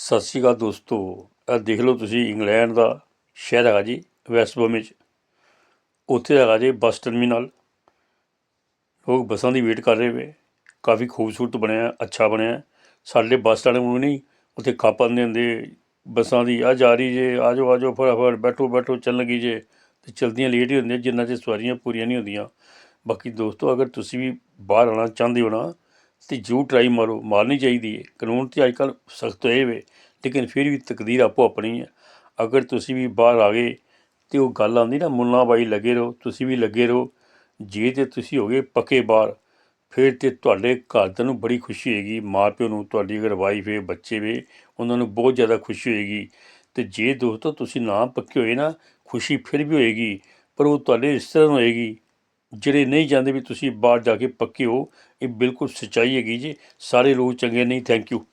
ਸਤਿ ਸ਼੍ਰੀ ਅਕਾਲ ਦੋਸਤੋ। ਇਹ ਦੇਖ ਲਓ ਤੁਸੀਂ ਇੰਗਲੈਂਡ ਦਾ ਸ਼ਹਿਰ ਹੈਗਾ ਜੀ, ਵੈਸਟ ਬ੍ਰੋਮਿਚ। ਉੱਥੇ ਹੈਗਾ ਜੀ ਬੱਸ ਟਰਮੀਨਲ। ਲੋਕ ਬੱਸਾਂ ਦੀ ਵੇਟ ਕਰ ਰਹੇ ਵੇ। ਕਾਫੀ ਖੂਬਸੂਰਤ ਬਣਿਆ, ਅੱਛਾ ਬਣਿਆ। ਸਾਡੇ ਬੱਸ ਸਟੈਂਡ ਨੂੰ ਨਹੀਂ, ਉੱਥੇ ਖਾਪਾਂ ਦੇ ਹੁੰਦੇ ਬੱਸਾਂ ਦੀ, ਆ ਜਾ ਰਹੀ ਜੇ, ਆ ਜਾਓ ਆ ਜਾਓ, ਫਟਾਫਟ ਬੈਠੋ ਬੈਠੋ, ਚੱਲਣ ਲੱਗੀ ਜੇ। ਤੇ ਚਲਦੀਆਂ ਲੇਟ ਹੀ ਹੁੰਦੀਆਂ, ਜਿੰਨਾ ਚਿਰ ਸਵਾਰੀਆਂ ਪੂਰੀਆਂ ਨਹੀਂ ਹੁੰਦੀਆਂ। ਬਾਕੀ ਦੋਸਤੋ, ਅਗਰ ਤੁਸੀਂ ਵੀ ਬਾਹਰ ਆਉਣਾ ਚਾਹੁੰਦੇ ਹੋ ਨਾ ਤੇ ਜ਼ਰੂਰ ਟਰਾਈ ਮਾਰੋ, ਮਾਰਨੀ ਚਾਹੀਦੀ ਹੈ ਕਾਨੂੰਨ ਤੇ ਅੱਜ ਕੱਲ੍ਹ ਸਖਤ ਹੋਏ ਵੇ, ਲੇਕਿਨ ਫਿਰ ਵੀ ਤਕਦੀਰ ਆਪੋ ਆਪਣੀ ਹੈ ਅਗਰ ਤੁਸੀਂ ਵੀ ਬਾਹਰ ਆ ਗਏ ਤੇ ਉਹ ਗੱਲ ਆਉਂਦੀ ਨਾ ਮੁੰਨਾ ਬਾਈ ਲੱਗੇ ਰਹੋ, ਤੁਸੀਂ ਵੀ ਲੱਗੇ ਰਹੋ। ਜੇ ਤੇ ਤੁਸੀਂ ਹੋਗੇ ਪੱਕੇ ਬਾਹਰ, ਫਿਰ ਤੇ ਤੁਹਾਡੇ ਘਰਦਿਆਂ ਨੂੰ ਬੜੀ ਖੁਸ਼ੀ ਹੋਏਗੀ। ਮਾਂ ਪਿਓ ਨੂੰ ਤੁਹਾਡੀ ਅਗਰ ਵਾਈਫ ਹੈ ਬੱਚੇ ਵੇ, ਉਹਨਾਂ ਨੂੰ ਬਹੁਤ ਜ਼ਿਆਦਾ ਖੁਸ਼ੀ ਹੋਏਗੀ। ਤੇ ਜੇ ਦੋਸਤੋ ਤੁਸੀਂ ਨਾ ਪੱਕੇ ਹੋਏ ਨਾ, ਖੁਸ਼ੀ ਫਿਰ ਵੀ ਹੋਏਗੀ, ਪਰ ਉਹ ਤੁਹਾਡੇ ਰਿਸ਼ਤੇਦਾਰ ਨੂੰ ਹੋਏਗੀ। ਜਿਹੜੇ ਨਹੀਂ ਜਾਂਦੇ ਵੀ ਤੁਸੀਂ ਬਾਹਰ ਜਾ ਕੇ ਪੱਕੇ ਹੋ, ਇਹ ਬਿਲਕੁਲ ਸੱਚਾਈ ਹੈਗੀ ਜੀ। ਸਾਰੇ ਲੋਕ ਚੰਗੇ ਨਹੀਂ ਥੈਂਕ ਯੂ